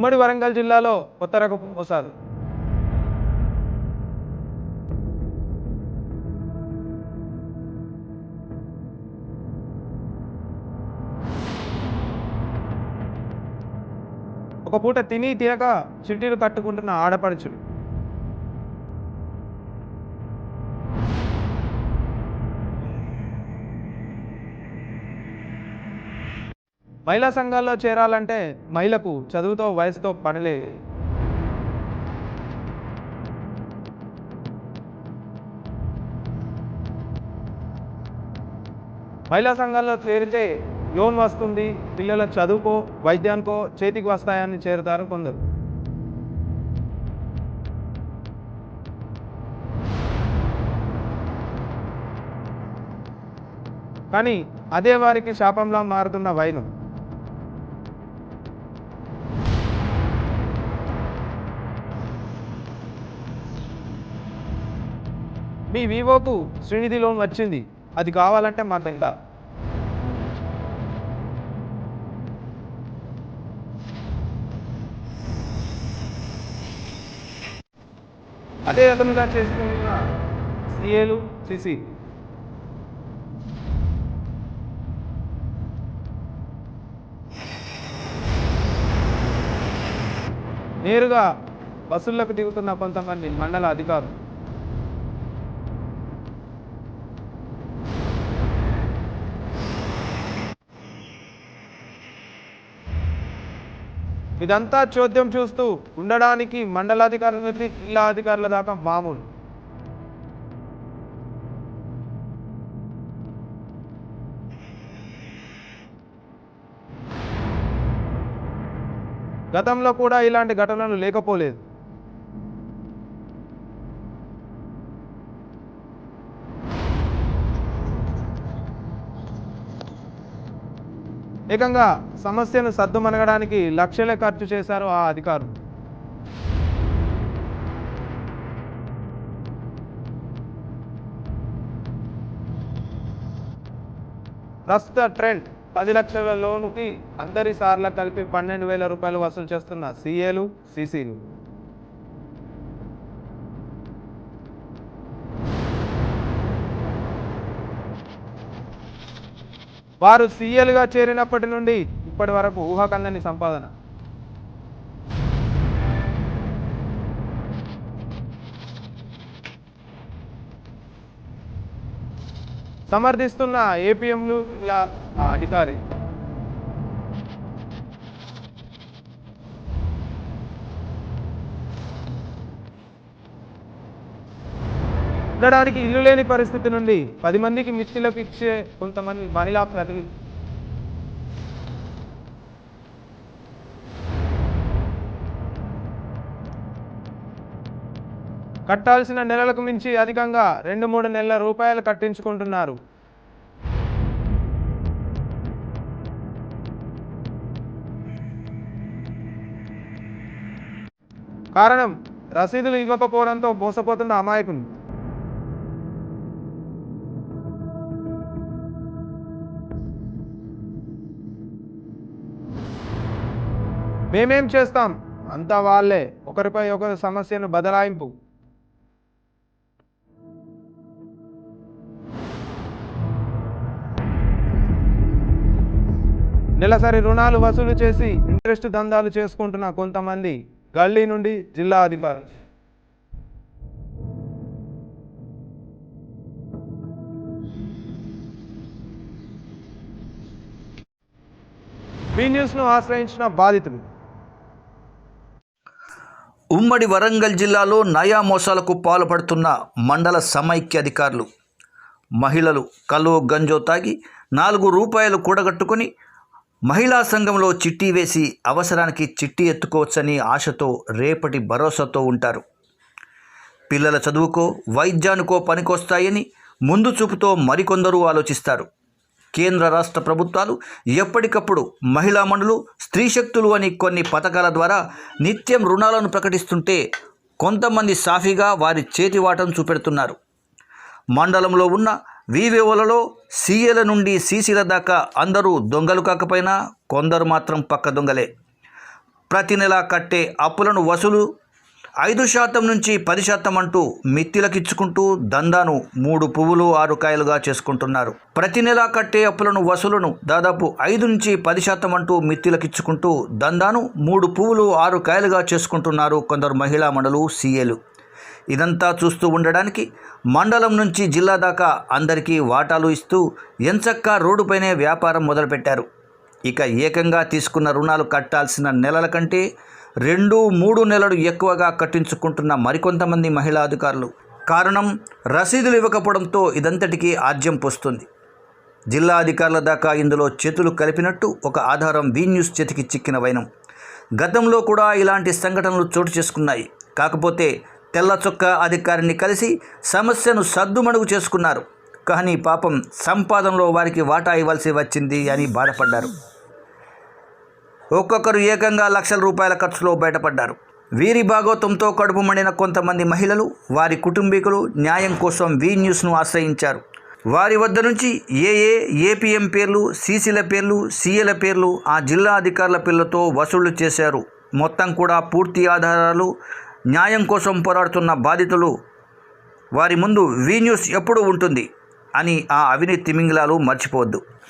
ఉమ్మడి వరంగల్ జిల్లాలో కొత్త రకపు మోసాలు. ఒక పూట తిని తినక చిట్టీలు కట్టుకుంటున్న ఆడపడుచులు. మహిళా సంఘాల్లో చేరాలంటే మహిళకు చదువుతో వయసుతో పనిలే మహిళా సంఘాల్లో చేరితే లోన్ వస్తుంది పిల్లల చదువుకో వైద్యానికో చేతికి వస్తాయని చేరుతారు కొందరు. కానీ అదే వారికి శాపంలా మారుతున్న వైద్యం మీ వివోకు శ్రీనిధి లోన్ వచ్చింది. అది కావాలంటే మా దగ్గర. అదే రకంగా చేసుకున్న సిఏలు సిసి. నేరుగా బస్సుల్లోకి దిగుతున్న కొంతమంది మండల అధికారులు. ఇదంతా చోద్యం చూస్తూ ఉండడానికి మండలాధికారుల నుంచి జిల్లా అధికారుల దాకా మామూలు. గతంలో కూడా ఇలాంటి ఘటనలు లేకపోలేదు. ఏకంగా సమస్యను సద్దుమనగడానికి లక్షలే ఖర్చు చేశారు ఆ అధికారులు. ప్రస్తుత ట్రెండ్ పది లక్షల లోనుకి అందరి సార్ల కలిపి పన్నెండు వేల రూపాయలు వసూలు చేస్తున్న సీఏలు సీసీలు. వారు సీఎల్గా చేరినప్పటి నుండి ఇప్పటి వరకు ఊహాకందని సంపాదన. సమర్థిస్తున్న ఏపీఎంలు ఇలా ఉండడానికి ఇల్లు లేని పరిస్థితి నుండి పది మందికి మిర్చిలకు ఇచ్చే కొంతమంది మహిళా ప్రతి కట్టాల్సిన నెలలకు మించి అధికంగా రెండు మూడు నెలల రూపాయలు కట్టించుకుంటున్నారు. కారణం రసీదులు ఇవ్వకపోవడంతో మోసపోతున్న అమాయకులు. మేమేం చేస్తాం? అంతా వాళ్ళే. ఒకరిపై ఒకరి సమస్యను బదలాయింపు. నెలసరి రుణాలు వసూలు చేసి ఇంట్రెస్ట్ దందాలు చేసుకుంటున్న కొంతమంది గల్లీ నుండి జిల్లా అధికారులు. బీ న్యూస్ను ఆశ్రయించిన బాధితులు. ఉమ్మడి వరంగల్ జిల్లాలో నయా మోసాలకు పాల్పడుతున్న మండల సమైక్య అధికారులు. మహిళలు కలో గంజో తాగి నాలుగు రూపాయలు కూడగట్టుకొని మహిళా సంఘంలో చిట్టి వేసి అవసరానికి చిట్టి ఎత్తుకోవచ్చని ఆశతో రేపటి భరోసాతో ఉంటారు. పిల్లల చదువుకో వైద్యానికో పనికొస్తాయని ముందు చూపుతో మరికొందరు ఆలోచిస్తారు. కేంద్ర రాష్ట్ర ప్రభుత్వాలు ఎప్పటికప్పుడు మహిళా మండలు స్త్రీ శక్తులు అని కొన్ని పథకాల ద్వారా నిత్యం రుణాలను ప్రకటిస్తుంటే కొంతమంది సాఫీగా వారి చేతివాటం చూపెడుతున్నారు. మండలంలో ఉన్న వివేఓలలో సీఏల నుండి సీసీల దాకా అందరూ దొంగలు కాకపోయినా కొందరు మాత్రం పక్క దొంగలే. ప్రతి నెలా కట్టే అప్పులను వసూలు ఐదు శాతం నుంచి పది శాతం అంటూ మిత్తిలకిచ్చుకుంటూ దందాను మూడు పువ్వులు ఆరు కాయలుగా చేసుకుంటున్నారు. ప్రతి నెలా కట్టే అప్పులను వసూలును దాదాపు ఐదు నుంచి పది శాతం అంటూ మిత్తిలకిచ్చుకుంటూ దందాను మూడు పువ్వులు ఆరు కాయలుగా చేసుకుంటున్నారు కొందరు మహిళా మండలు సీఏలు. ఇదంతా చూస్తూ ఉండడానికి మండలం నుంచి జిల్లా దాకా అందరికీ వాటాలు ఇస్తూ ఎంచక్కా రోడ్డుపైనే వ్యాపారం మొదలుపెట్టారు. ఇక ఏకంగా తీసుకున్న రుణాలు కట్టాల్సిన నెలల కంటే రెండు మూడు నెలలు ఎక్కువగా కట్టించుకుంటున్న మరికొంతమంది మహిళా అధికారులు. కారణం రసీదులు ఇవ్వకపోవడంతో ఇదంతటికీ ఆజ్యం పోస్తుంది. జిల్లా అధికారుల దాకా ఇందులో చేతులు కలిపినట్టు ఒక ఆధారం వీ న్యూస్ చేతికి చిక్కిన వైనం. గతంలో కూడా ఇలాంటి సంఘటనలు చోటు చేసుకున్నాయి. కాకపోతే తెల్ల చొక్క అధికారిని కలిసి సమస్యను సద్దుమణుగు చేసుకున్నారు. కానీ పాపం సంపాదనలో వారికి వాటా ఇవ్వాల్సి వచ్చింది అని బాధపడ్డారు. ఒక్కొక్కరు ఏకంగా లక్షల రూపాయల ఖర్చులో బయటపడ్డారు. వీరి భాగోతంతో కడుపు మండిన కొంతమంది మహిళలు వారి కుటుంబీకులు న్యాయం కోసం వీ న్యూస్ను ఆశ్రయించారు. వారి వద్ద నుంచి ఏఏ ఏపీఎం పేర్లు సీసీల పేర్లు సీఏల పేర్లు ఆ జిల్లా అధికారుల పేర్లతో వసూళ్ళు చేశారు. మొత్తం కూడా పూర్తి ఆధారాలు న్యాయం కోసం పోరాడుతున్న బాధితులు. వారి ముందు వి న్యూస్ ఎప్పుడు ఉంటుంది అని ఆ అవినీతి తిమింగలాలు మర్చిపోవద్దు.